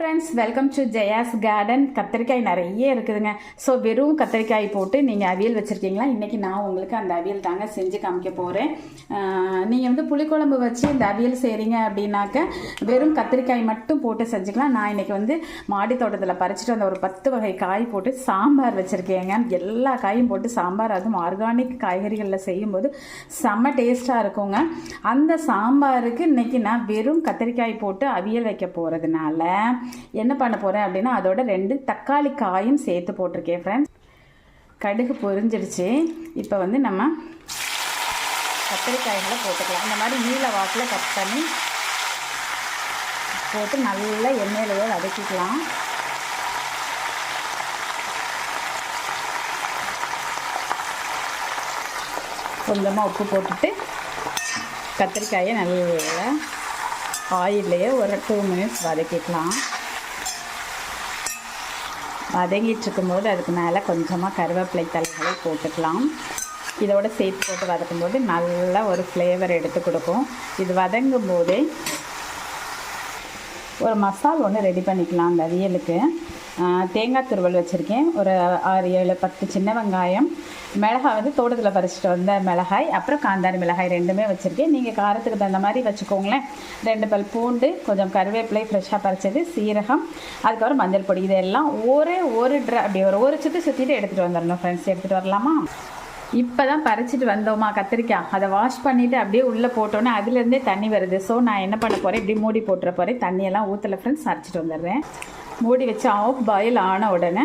Friends welcome to Jaya's garden கத்திரிக்காய் நிறைய இருக்குதுங்க. ஸோ வெறும் கத்திரிக்காய் போட்டு நீங்கள் அவியல் வச்சுருக்கீங்களா? இன்றைக்கி நான் உங்களுக்கு அந்த அவியல் தாங்க செஞ்சு காமிக்க போகிறேன் நீங்கள் வந்து புளிக்குழம்பு வச்சு இந்த அவியல் செய்கிறீங்க அப்படின்னாக்க வெறும் கத்திரிக்காய் மட்டும் போட்டு செஞ்சுக்கலாம். நான் இன்றைக்கி வந்து மாடி தோட்டத்தில் பறிச்சிட்டு வந்த ஒரு பத்து வகை காய் போட்டு சாம்பார் வச்சுருக்கேங்க. எல்லா காயும் போட்டு சாம்பார் அதுவும் ஆர்கானிக் காய்கறிகளில் செய்யும்போது செம்ம டேஸ்ட்டாக இருக்குங்க. அந்த சாம்பாருக்கு இன்றைக்கி நான் வெறும் கத்திரிக்காய் போட்டு அவியல் வைக்க போகிறதுனால என்ன பண்ண போகிறேன் அப்படின்னா அதோட ரெண்டு தக்காளி காயும் சேர்த்து போட்டிருக்கேன் ஃப்ரெண்ட்ஸ் கடுகு பொரிஞ்சிடுச்சு. இப்போ வந்து நம்ம கத்திரிக்காய்களை போட்டுக்கலாம். இந்த மாதிரி நீல வாக்கில் கட் பண்ணி போட்டு நல்லா எண்ணெயிலையோ வதக்கிக்கலாம். கொஞ்சமாக உப்பு போட்டுட்டு கத்திரிக்காயை நல்லா ஆயிலே ஒரு டூ மினிட்ஸ் வதக்கிக்கலாம். வதங்கிட்டு இருக்கும்போது அதுக்கு மேலே கொஞ்சமாக கருவேப்பிலை தலைகளை போட்டுக்கலாம். இதோட சேர்த்து போட்டு வதக்கும்போது நல்ல ஒரு ஃப்ளேவர் எடுத்து கொடுக்கும். இது வதங்கும் போதே ஒரு மசால் ஒன்று ரெடி பண்ணிக்கலாம் அந்த அவியலுக்கு. தேங்காய் துருவல் வச்சுருக்கேன். ஒரு ஆறு ஏழு பத்து சின்ன வெங்காயம். மிளகாய் வந்து தோட்டத்தில் பறிச்சிட்டு வந்த மிளகாய் அப்புறம் காந்தாரி மிளகாய் ரெண்டுமே வச்சுருக்கேன். நீங்கள் காரத்துக்கு தகுந்த மாதிரி வச்சுக்கோங்களேன். ரெண்டு பல் பூண்டு கொஞ்சம் கருவேப்பிலை ஃப்ரெஷ்ஷாக பறிச்சது சீரகம் அதுக்கப்புறம் மஞ்சள் பொடி. இதெல்லாம் ஒரே ஒரு ட்ரை அப்படி ஒரு ஒரு சுற்றி சுற்றிட்டு எடுத்துகிட்டு வந்துடணும் ஃப்ரெண்ட்ஸ் எடுத்துகிட்டு வரலாமா? இப்போ தான் பறிச்சிட்டு வந்தோமா கத்திரிக்காய். அதை வாஷ் பண்ணிவிட்டு அப்படியே உள்ளே போட்டோன்னே அதுலேருந்தே தண்ணி வருது. ஸோ நான் என்ன பண்ண போகிறேன் இப்படி மூடி போட்டுற போகிறேன் தண்ணியெல்லாம் ஊற்றலை ஃப்ரெண்ட்ஸ் அரைச்சிட்டு வந்துடுறேன். மூடி வச்சு ஆஃப் பாயில் ஆன உடனே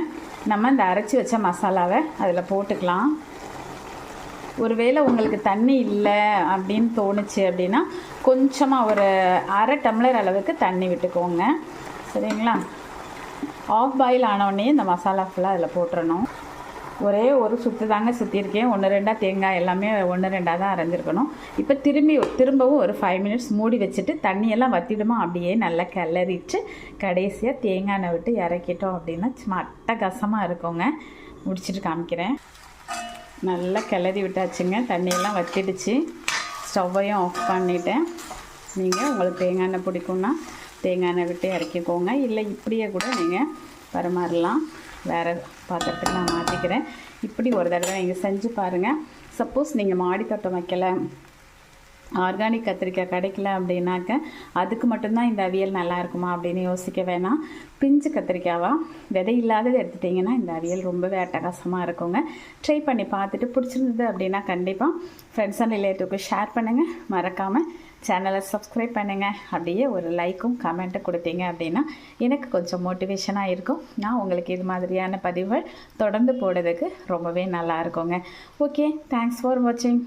நம்ம இந்த அரைச்சி வச்ச மசாலாவை அதில் போட்டுக்கலாம். ஒருவேளை உங்களுக்கு தண்ணி இல்லை அப்படின்னு தோணுச்சு அப்படின்னா கொஞ்சமாக ஒரு அரை டம்ளர் அளவுக்கு தண்ணி விட்டுக்கோங்க. சரிங்களா? ஆஃப் பாயில் ஆனவுடனே இந்த மசாலா ஃபுல்லாக அதில் போட்டுறணும். ஒரே ஒரு சுற்று தாங்க சுற்றியிருக்கேன் ஒன்று ரெண்டாக தேங்காய் எல்லாமே ஒன்று ரெண்டாக தான் அரைஞ்சிருக்கணும். இப்போ திரும்பி திரும்பவும் ஒரு ஃபைவ் மினிட்ஸ் மூடி வச்சுட்டு தண்ணியெல்லாம் வற்றிடுமா அப்படியே நல்லா கிளறிட்டு கடைசியாக தேங்காய் எண்ணெய் விட்டு இறக்கிட்டோம் அப்படின்னா சும்மா அட்டகாசமாக இருக்குங்க. முடிச்சுட்டு காமிக்கிறேன். நல்லா கிளறி விட்டாச்சுங்க. தண்ணியெல்லாம் வற்றிடுச்சு ஸ்டவ்வையும் ஆஃப் பண்ணிவிட்டேன் நீங்கள் உங்களுக்கு தேங்காய் எண்ணெய் பிடிக்கும்னா தேங்காய் எண்ணெய் விட்டு இறக்கிக்கோங்க. இல்லை இப்படியே கூட நீங்கள் பரிமாறலாம். வேறு பாத்திரத்துக்கு நான் மாற்றிக்கிறேன் இப்படி ஒரு தடவை நீங்கள் செஞ்சு பாருங்கள் சப்போஸ் நீங்கள் மாடித்தோட்டம் வைக்கலை. ஆர்கானிக் கத்திரிக்காய் கிடைக்கல அப்படின்னாக்க அதுக்கு மட்டும்தான் இந்த அவியல் நல்லா இருக்குமா அப்படின்னு யோசிக்க வேணாம். பிஞ்சு கத்திரிக்காவா? விதை இல்லாதது எடுத்துட்டிங்கன்னா இந்த அவியல் ரொம்பவே அட்டகாசமாக இருக்குங்க. ட்ரை பண்ணி பார்த்துட்டு பிடிச்சிருந்தது அப்படின்னா கண்டிப்பாக ஃப்ரெண்ட்ஸ் அண்ட் ரிலேட்டிவ்க்கு ஷேர் பண்ணுங்கள் மறக்காமல் சேனலை சப்ஸ்கிரைப் பண்ணுங்கள் அப்படியே ஒரு லைக்கும் கமெண்ட்டும் கொடுத்தீங்க அப்படின்னா எனக்கு கொஞ்சம் மோட்டிவேஷனாக இருக்கும். நான் உங்களுக்கு இது மாதிரியான பதிவுகள் தொடர்ந்து போடுறதுக்கு ரொம்பவே நல்லா இருக்குங்க. ஓகே தேங்க்ஸ் ஃபார் வாட்சிங்